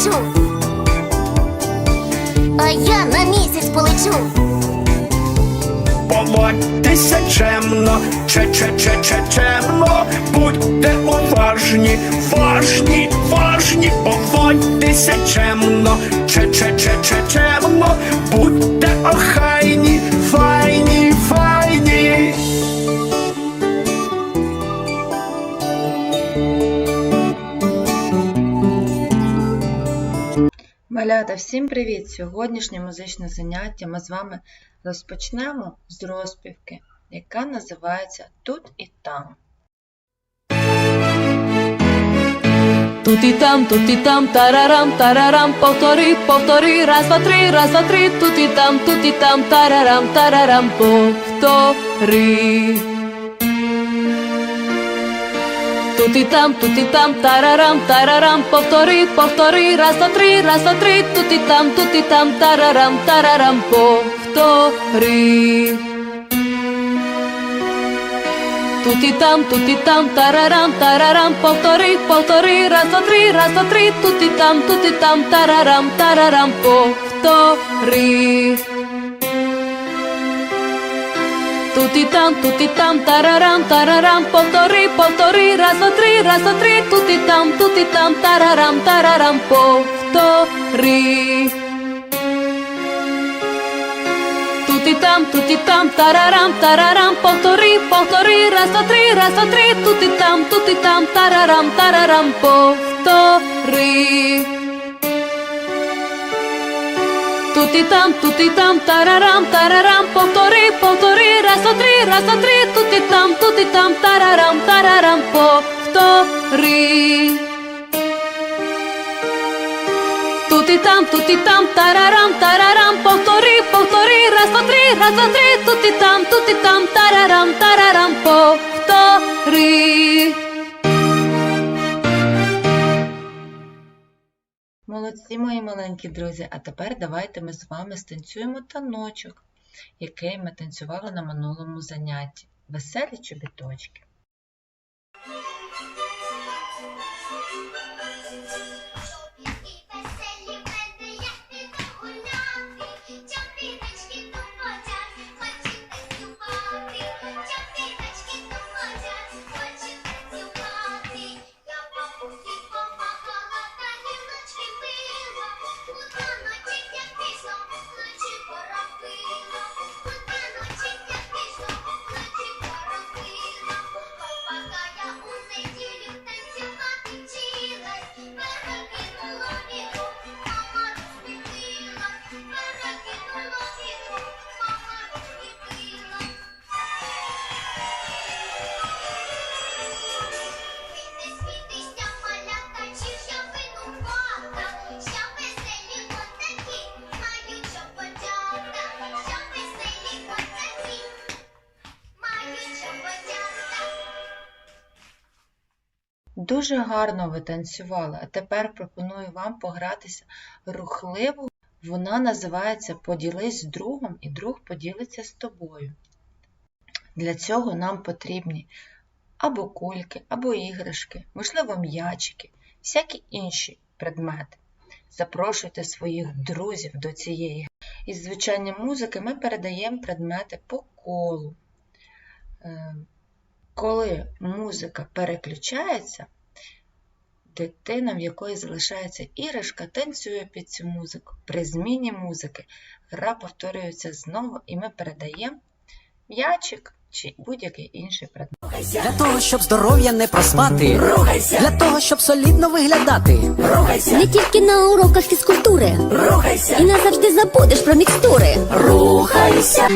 полечу. А я на місяць полечу. Поводьтеся чемно, че че че че чемно, будьте уважні, важні, важні, поводьтеся чемно, че че че че чемно, будьте охайні, файні, Малята, всім привіт! Сьогоднішнє музичне заняття ми з вами розпочнемо з розпівки, яка називається Тут і там. Тут і там, тут і там, тарарам, тарарам, повтори, повтори, раз, два, три, раз, два, три, тут і там, тут і там, тарарам, тарарам, повтори. Тут і там, тут і там, тарарам, тарарам, повтори, повтори, раз, два, три, раз, два, три, тут і там, тут і там, тарарам, тарарам, повтори. Тут і там, тут і там, тарарам, тарарам, повтори, повтори, раз, два, три, раз, два, три, тут і там, тут і там, тарарам, тарарам, повтори. Тут і там, тут і там, тарарам, тарарам, повтори, повтори, раз, два, три, раз, два, три, тут і там, тут і там, тарарам, тарарам, повтори. Тут і там, тут і там, тарарам, тарарам, повтори, повтори, раз, два, три, раз, два, три, тут і там, тут і там, тарарам, тарарам, повтори. Тут і там, тут і там, тарарам, тарарам, повтори, повтори, раз, два, три, раз, два, три, тут і там, тут і там, тарарам, тарарам, повтори. Тут і там, тут і там, тарарам, тарарам, повтори, повтори, раз, два, три, раз, два, три, тут і там, тут і там, тарарам, тарарам, повтори. Молодці, мої маленькі друзі, а тепер давайте ми з вами станцюємо таночок, який ми танцювали на минулому занятті. Веселі чобіточки. Дуже гарно ви танцювали, а тепер пропоную вам погратися рухливо. Вона називається Поділись з другом і друг поділиться з тобою. Для цього нам потрібні або кульки, або іграшки, можливо, м'ячики, всякі інші предмети. Запрошуйте своїх друзів до цієї. Із звучанням музики ми передаємо предмети по колу. Е, Коли музика переключається, дитина, в якої залишається іграшка, танцює під цю музику. При зміні музики гра повторюється знову, і ми передаємо м'ячик чи будь-який інший предмет. Для того, щоб здоров'я не проспати. Рухайся. Для того, щоб солідно виглядати. Рухайся. Не тільки на уроках фізкультури. Рухайся. І назавжди забудеш про мікстури. Рухайся.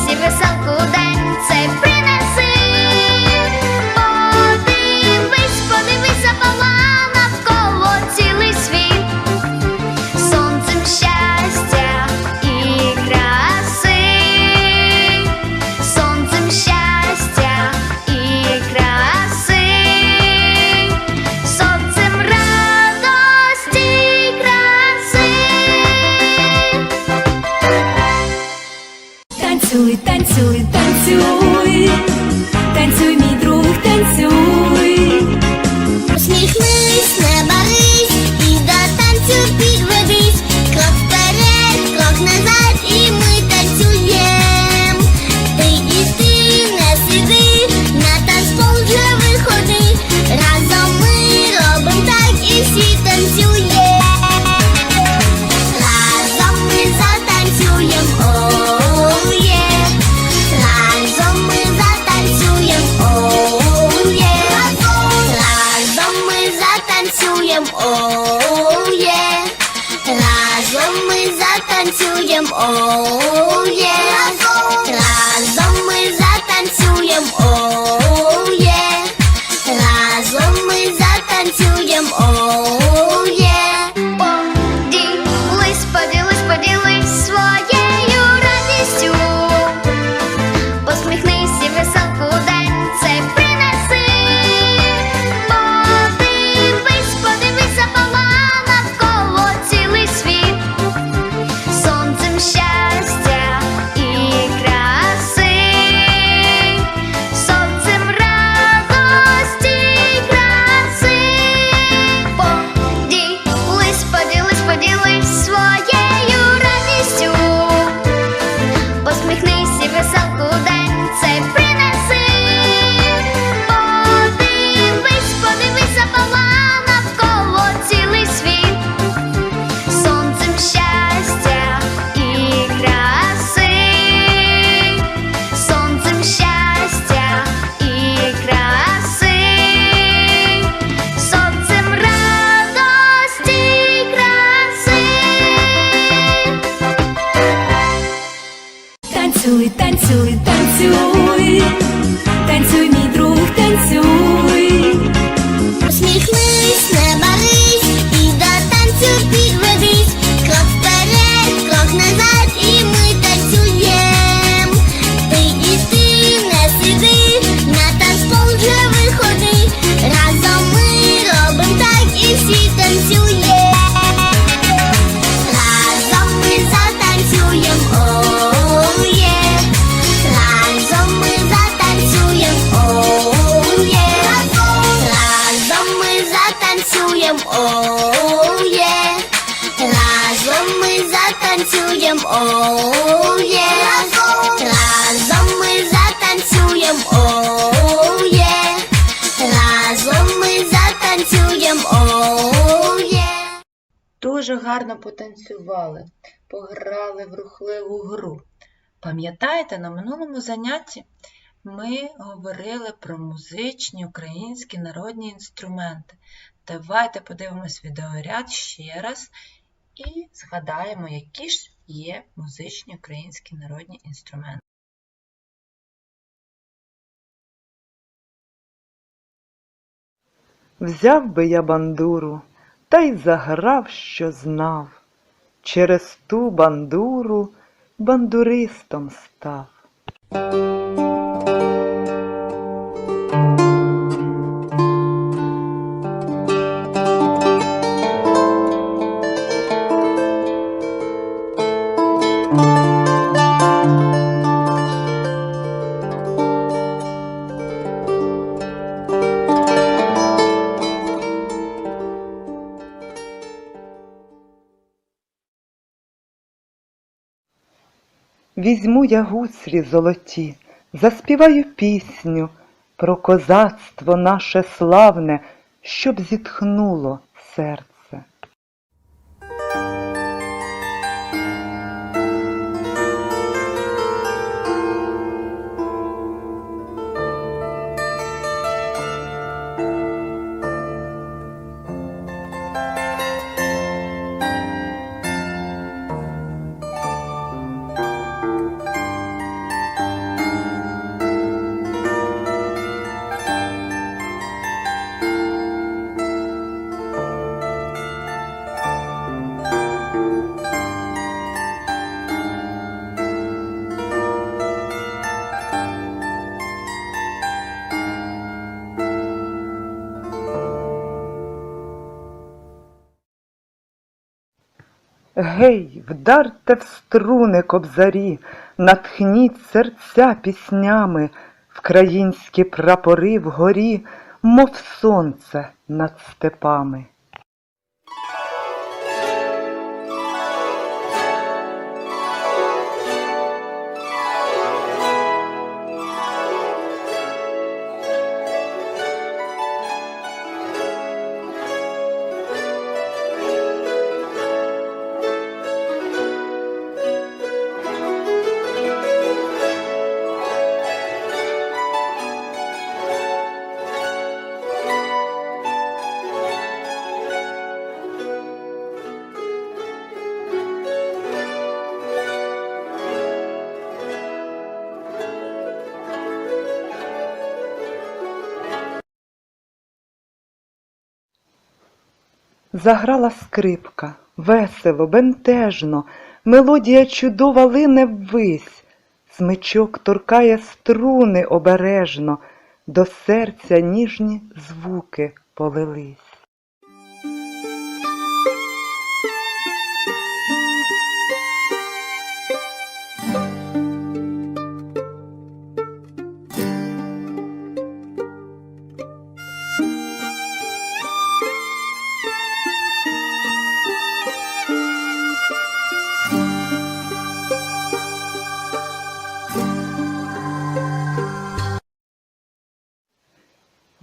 веселку день цей silêncio all оу разом ми затанцюєм, оу разом ми затанцюєм, оу. Дуже гарно потанцювали, пограли в рухливу гру. Пам'ятаєте, на минулому занятті ми говорили про музичні українські народні інструменти. Давайте подивимось відеоряд ще раз і згадаємо, які ж є музичні українські народні інструменти. Взяв би я бандуру та й заграв, що знав. Через ту бандуру бандуристом став. Візьму я гуслі золоті, заспіваю пісню про козацтво наше славне, щоб зітхнуло серце. Гей, вдарте в струни кобзарі, натхніть серця піснями, вкраїнські прапори вгорі, мов сонце над степами. Заграла скрипка, весело, бентежно, мелодія чудова лине ввись, смичок торкає струни обережно, до серця ніжні звуки полились.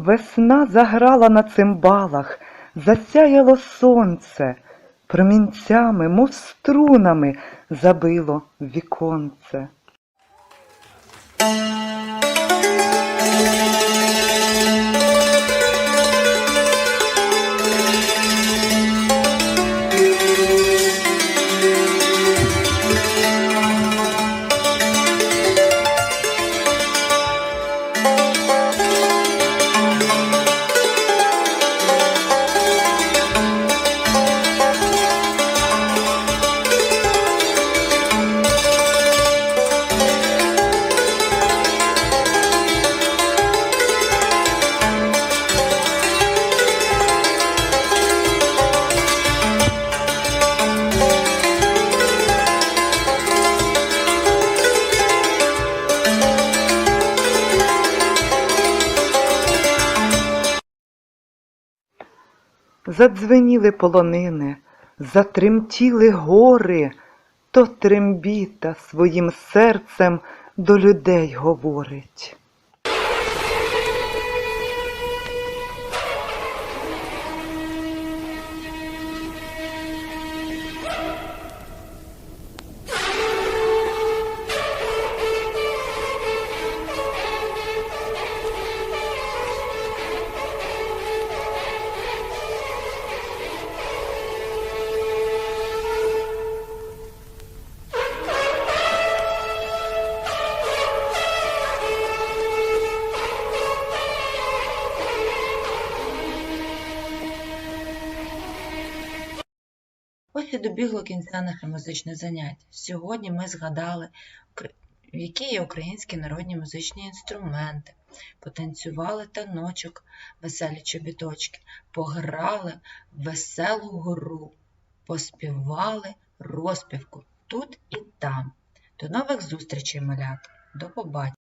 Весна заграла на цимбалах, засяяло сонце, промінцями, мов струнами, забило віконце. Задзвеніли полонини, затремтіли гори, то трембіта своїм серцем до людей говорить. Ось добігло кінця наше музичне заняття. Сьогодні ми згадали, які є українські народні музичні інструменти, потанцювали таночок, веселі чобіточки, пограли в веселу гру, поспівали розпівку тут і там. До нових зустрічей, малята. До побачення!